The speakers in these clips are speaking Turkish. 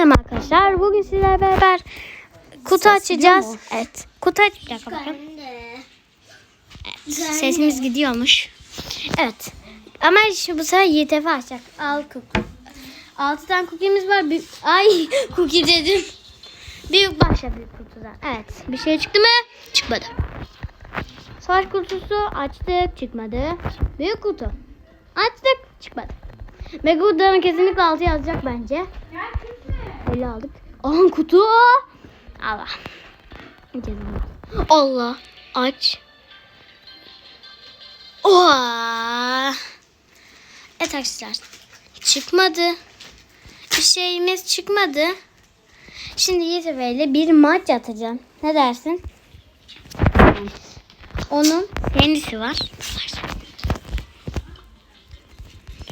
Merhaba arkadaşlar. Bugün sizlerle beraber kutu Ses açacağız. Evet. Kutu aç. Bir dakika bakayım. Evet. Sesimiz gidiyormuş. Evet. Ama şimdi bu sefer YTF açacak. Al kuki. Altı tane cookie'miz var. Bir... Ay cookie dedim. Büyük başla büyük kutudan. Evet. Bir şey çıktı mı? Çıkmadı. Savaş kutusu açtık. Çıkmadı. Büyük kutu. Açtık. Çıkmadı. Mega kutuların kesinlikle altı yazacak bence. Öyle aldık. Aha kutu. Allah. Allah. Aç. Oha. Evet arkadaşlar. Çıkmadı. Bir şeyimiz çıkmadı. Şimdi YTV ile bir maç atacağım. Ne dersin? Onun kendisi var.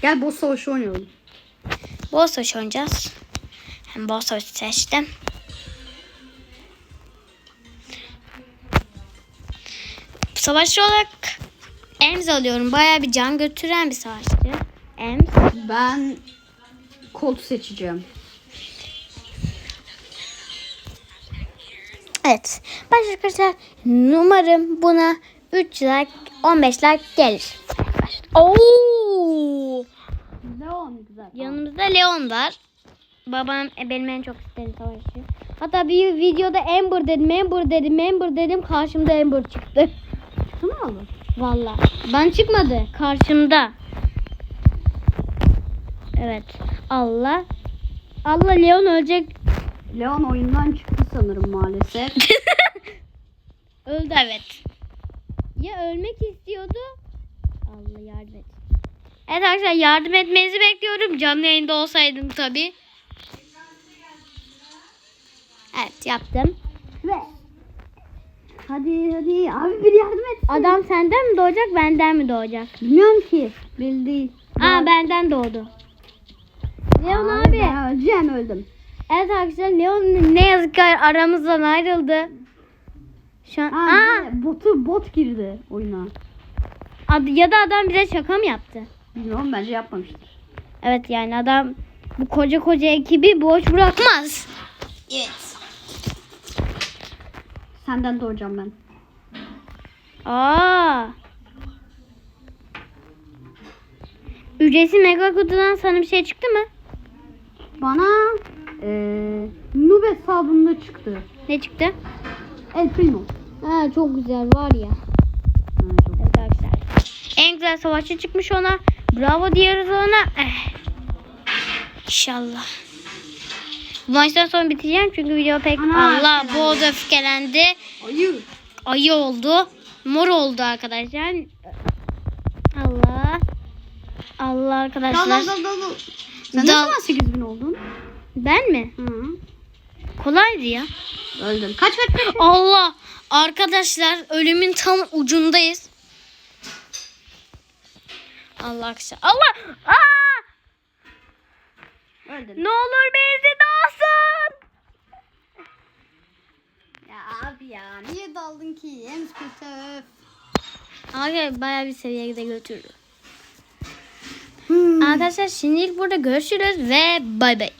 Gel boss savaşı oynayalım. Boss Rush oynayacağız. Boss Rush seçtim. Savaşçı olarak Ems alıyorum. Baya bir can götüren bir savaşçı. Ems. Ben Colt seçeceğim. Evet. Başka arkadaşlar umarım buna 3 like 15 like gelir. Oo! Leon güzel. Yanımızda Leon var. Babam e, benim en çok istediğim savaşçı. Hatta bir videoda Amber dedim, Amber dedim, Amber dedim. Karşımda Amber çıktı. Çıktı mı abi? Valla. Ben çıkmadı. Karşımda. Evet. Allah. Allah Leon ölecek. Leon oyundan çıktı sanırım maalesef. Öldü evet. Ya ölmek istiyordu. Allah yardım et. Evet arkadaşlar yardım etmenizi bekliyorum. Canlı yayında olsaydım tabi. Evet yaptım. Ve Hadi hadi abi bir yardım et. Adam senden mi doğacak benden mi doğacak? Bilmiyorum ki. Belli değil. Aa benden doğdu. Leon abi. Ben öleceğim öldüm. Evet arkadaşlar Leon ne yazık ki aramızdan ayrıldı. Şu an Aa, Aa, botu bot girdi oyuna. ad- ya da adam bize şaka mı yaptı? Bilmiyorum bence yapmamıştır. Evet yani adam bu koca koca ekibi boş bırakmaz. Evet. Senden doğacağım ben. Aa. Ücretsiz mega kutudan sana bir şey çıktı mı? Bana eee Noob hesabımda çıktı. Ne çıktı? El Primo. Ha çok güzel var ya. Ha, çok Evet arkadaşlar. En güzel savaşçı çıkmış ona. Bravo diyoruz ona. Eh. İnşallah. Bu maçtan sonra bitireceğim çünkü video pek Ana, Allah bu oda öfkelendi. Ayı. Ayı oldu. Mor oldu arkadaşlar. Allah. Allah arkadaşlar. dal dal dal. dal. Sen ne zaman 8000 oldun? Ben mi? Hı. Kolaydı ya. Öldüm. Kaç kaç kaç. Allah. Arkadaşlar ölümün tam ucundayız. Allah arkadaşlar. Allah. Aa! Öldün. Ne olur birisi dalsın. Ya abi ya niye daldın ki? En kötü. Abi bayağı bir seviyeye de götürdü. Hmm. Arkadaşlar şimdilik burada görüşürüz ve bay bay.